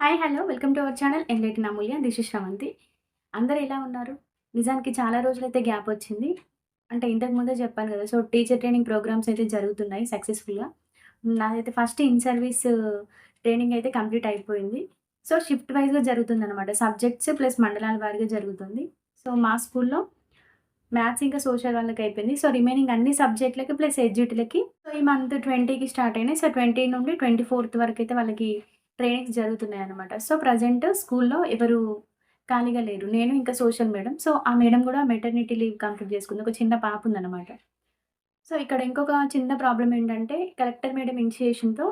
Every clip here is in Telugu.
Hi hello welcome to our channel enlighten Amulya this is Sravanthi అందరు ఎలా ఉన్నారు? నిజానికి చాలా రోజులైతే గ్యాప్ వచ్చింది. అంటే ఇంతకు ముందే చెప్పాను కదా సో టీచర్ ట్రైనింగ్ ప్రోగ్రామ్స్ అయితే జరుగుతున్నాయి సక్సెస్ఫుల్గా నాదైతే ఫస్ట్ ఇన్ సర్వీస్ ట్రైనింగ్ అయితే కంప్లీట్ అయిపోయింది. సో షిఫ్ట్ వైజ్గా జరుగుతుంది అనమాట సబ్జెక్ట్స్ ప్లస్ మండలాల వారిగా జరుగుతుంది. సో మా స్కూల్లో మ్యాథ్స్ ఇంకా సోషల్ వాళ్ళకి అయిపోయింది. సో రిమైనింగ్ అన్ని సబ్జెక్టులకి ప్లస్ ఎడ్జిట్లకి సో ఈ మంత్ ట్వంటీకి స్టార్ట్ అయినాయి. సో ట్వంటీ నుండి ట్వంటీ ఫోర్త్ వరకు అయితే వాళ్ళకి ట్రైనింగ్స్ జరుగుతున్నాయి అనమాట సో ప్రజెంట్ స్కూల్లో ఎవరు ఖాళీగా లేరు. నేను ఇంకా సోషల్ మేడం సో ఆ మేడం కూడా మెటర్నిటీ లీవ్ కంప్లీట్ చేసుకుంది. ఒక చిన్న పాప ఉందన్నమాట. సో ఇక్కడ ఇంకొక చిన్న ప్రాబ్లం ఏంటంటే కలెక్టర్ మేడం ఇనిషియేషన్తో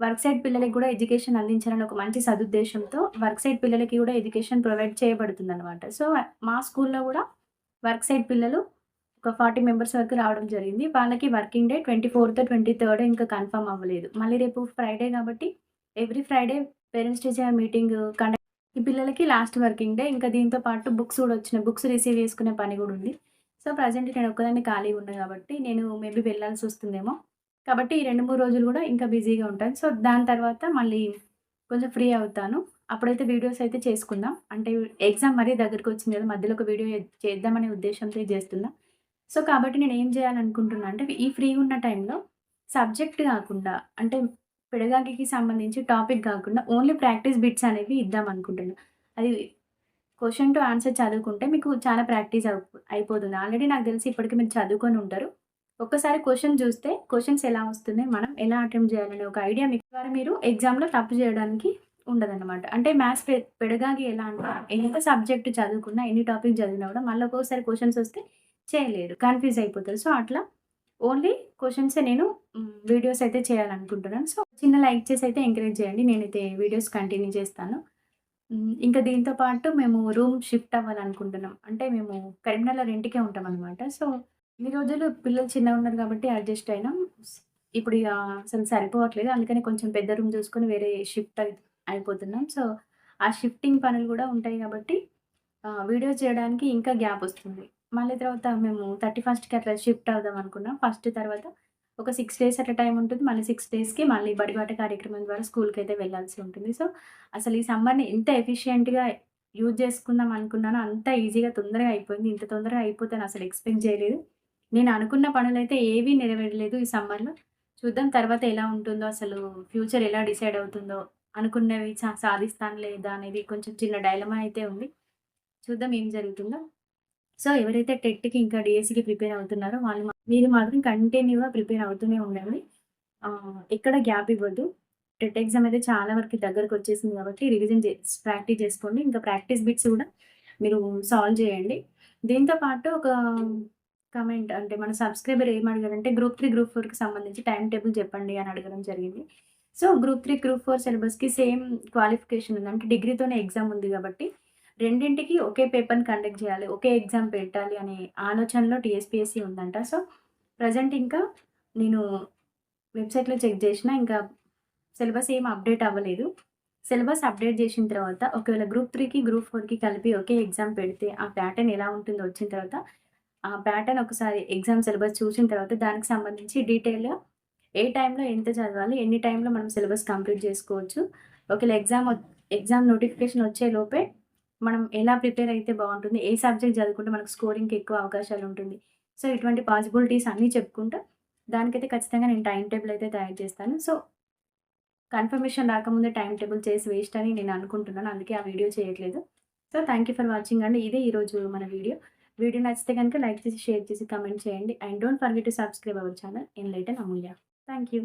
వర్క్ సైడ్ పిల్లలకి కూడా ఎడ్యుకేషన్ అందించాలని ఒక మంచి సదుద్దేశంతో వర్క్ సైడ్ పిల్లలకి కూడా ఎడ్యుకేషన్ ప్రొవైడ్ చేయబడుతుంది అనమాట సో మా స్కూల్లో కూడా వర్క్ సైడ్ పిల్లలు ఒక ఫార్టీ మెంబర్స్ వరకు రావడం జరిగింది. వాళ్ళకి working day twenty fourth twenty third ఇంకా కన్ఫర్మ్ అవ్వలేదు. మళ్ళీ రేపు ఫ్రైడే కాబట్టి every Friday parents teacher meeting conduct ఈ పిల్లలకి లాస్ట్ వర్కింగ్ డే ఇంకా దీంతో పాటు బుక్స్ కూడా వచ్చినాయి. బుక్స్ రిసీవ్ చేసుకునే పని కూడా ఉంది. సో ప్రజెంట్ నేను ఒక్కదాన్ని ఖాళీ ఉన్నాను కాబట్టి నేను మేబీ వెళ్ళాల్సి వస్తుందేమో. కాబట్టి ఈ రెండు మూడు రోజులు కూడా ఇంకా బిజీగా ఉంటాను. సో దాని తర్వాత మళ్ళీ కొంచెం ఫ్రీ అవుతాను. అప్పుడైతే వీడియోస్ అయితే చేసుకుందాం. అంటే ఎగ్జామ్ మరీ దగ్గరికి వచ్చింది కదా మధ్యలో ఒక వీడియో చేద్దామనే ఉద్దేశంతో చేస్తున్నా. సో కాబట్టి నేను ఏం చేయాలనుకుంటున్నా అంటే ఈ ఫ్రీ ఉన్న టైంలో సబ్జెక్ట్ కాకుండా అంటే పెడగాకి సంబంధించి టాపిక్ కాకుండా ఓన్లీ ప్రాక్టీస్ బిట్స్ అనేవి ఇద్దాం అనుకుంటున్నా. అది క్వశ్చన్ టు ఆన్సర్ చదువుకుంటే మీకు చాలా ప్రాక్టీస్ అయిపోతుంది. ఆల్రెడీ నాకు తెలిసి ఇప్పటికీ మీరు చదువుకొని ఉంటారు. ఒక్కసారి క్వశ్చన్ చూస్తే క్వశ్చన్స్ ఎలా వస్తున్నాయి మనం ఎలా అటెంప్ట్ చేయాలనే ఒక ఐడియా మీకు ద్వారా మీరు ఎగ్జామ్లో తప్పు చేయడానికి ఉండదన్నమాట. అంటే మ్యాథ్స్ పెడగాకి ఎలా అంటే ఎంత సబ్జెక్ట్ చదువుకున్నా ఎన్ని టాపిక్ చదివినా కూడా మళ్ళీ ఒక్కొక్కసారి క్వశ్చన్స్ వస్తే చేయలేరు. కన్ఫ్యూజ్ అయిపోతారు. సో అట్లా ఓన్లీ క్వశ్చన్సే నేను వీడియోస్ అయితే చేయాలనుకుంటున్నాను. సో చిన్న లైక్ చేసి అయితే ఎంకరేజ్ చేయండి. నేనైతే వీడియోస్ కంటిన్యూ చేస్తాను. ఇంకా దీంతో పాటు మేము రూమ్ షిఫ్ట్ అవ్వాలనుకుంటున్నాం. అంటే మేము కరీంనగర్ రెంట్కే ఉంటాం అనమాట సో ఇన్ని రోజులు పిల్లలు చిన్నగా ఉన్నారు కాబట్టి అడ్జస్ట్ అయినాం. ఇప్పుడు ఇక అసలు సరిపోవట్లేదు. అందుకని కొంచెం పెద్ద రూమ్ చూసుకొని వేరే షిఫ్ట్ అయిపోతున్నాం. సో ఆ షిఫ్టింగ్ పనులు కూడా ఉంటాయి కాబట్టి వీడియో చేయడానికి ఇంకా గ్యాప్ వస్తుంది. మళ్ళీ తర్వాత మేము థర్టీ ఫస్ట్కి అట్లా షిఫ్ట్ అవుదాం అనుకున్నాం. ఫస్ట్ తర్వాత ఒక సిక్స్ డేస్ అట్లా టైం ఉంటుంది. మళ్ళీ సిక్స్ డేస్కి మళ్ళీ బడిబాట కార్యక్రమం ద్వారా స్కూల్కి అయితే వెళ్ళాల్సి ఉంటుంది. సో అసలు ఈ సమ్మర్ని ఎంత ఎఫిషియెంట్గా యూజ్ చేసుకుందాం అనుకున్నానో అంత ఈజీగా తొందరగా అయిపోయింది. ఇంత తొందరగా అయిపోతాను అసలు ఎక్స్పెక్ట్ చేయలేదు. నేను అనుకున్న పనులు అయితే ఏవీ నెరవేరలేదు ఈ సమ్మర్లో. చూద్దాం తర్వాత ఎలా ఉంటుందో అసలు ఫ్యూచర్ ఎలా డిసైడ్ అవుతుందో అనుకున్నవి సాధిస్తాను లేదా అనేది కొంచెం చిన్న డైలమా అయితే ఉంది. చూద్దాం ఏం జరుగుతుందో. సో ఎవరైతే టెట్కి ఇంకా డిఎస్సికి ప్రిపేర్ అవుతున్నారో వాళ్ళు మీరు మాత్రం కంటిన్యూగా ప్రిపేర్ అవుతూనే ఉండండి. ఎక్కడ గ్యాప్ ఇవ్వద్దు. టెట్ ఎగ్జామ్ అయితే చాలా వరకు దగ్గరకు వచ్చేసింది కాబట్టి రివిజన్ ప్రాక్టీస్ చేసుకోండి. ఇంకా ప్రాక్టీస్ బిట్స్ కూడా మీరు సాల్వ్ చేయండి. దీంతో పాటు ఒక కమెంట్ అంటే మన సబ్స్క్రైబర్ ఏం అడిగారంటే గ్రూప్ త్రీ గ్రూప్ ఫోర్కి సంబంధించి టైం టేబుల్ చెప్పండి అని అడగడం జరిగింది. So group three group four సిలబస్కి same qualification ఉంది అంటే డిగ్రీతోనే ఎగ్జామ్ ఉంది కాబట్టి రెండింటికి ఒకే పేపర్ని కండక్ట్ చేయాలి ఒకే ఎగ్జామ్ పెట్టాలి అనే ఆలోచనలో టీఎస్పీఎస్సీ ఉందంట. సో ప్రజెంట్ ఇంకా నేను వెబ్సైట్లో చెక్ చేసిన ఇంకా సిలబస్ ఏం అప్డేట్ అవ్వలేదు. సిలబస్ అప్డేట్ చేసిన తర్వాత ఒకవేళ గ్రూప్ త్రీకి గ్రూప్ ఫోర్కి కలిపి ఒకే ఎగ్జామ్ పెడితే ఆ ప్యాటర్న్ ఎలా ఉంటుందో వచ్చిన తర్వాత ఆ ప్యాటర్న్ ఒకసారి ఎగ్జామ్ సిలబస్ చూసిన తర్వాత దానికి సంబంధించి డీటెయిల్గా ఏ టైంలో ఎంత చదవాలి ఎన్ని టైంలో మనం సిలబస్ కంప్లీట్ చేసుకోవచ్చు. ఒకవేళ ఎగ్జామ్ ఎగ్జామ్ నోటిఫికేషన్ వచ్చే లోపే మనం ఎలా ప్రిపేర్ అయితే బాగుంటుంది ఏ సబ్జెక్ట్ చదువుకుంటే మనకు స్కోరింగ్కి ఎక్కువ అవకాశాలు ఉంటుంది. సో ఇటువంటి పాసిబిలిటీస్ అన్నీ చెప్పుకుంటా దానికైతే ఖచ్చితంగా నేను టైం టేబుల్ అయితే తయారు చేస్తాను. సో కన్ఫర్మేషన్ రాకముందే టైం టేబుల్ చేసి వేస్ట్ అని నేను అనుకుంటున్నాను అందుకే ఆ వీడియో చేయట్లేదు. So thank you for watching అండి. ఇదే ఈరోజు మన వీడియో. వీడియో నచ్చితే కనుక లైక్ చేసి షేర్ చేసి కమెంట్ చేయండి. And don't forget to subscribe our channel. In light and Amulya. Thank you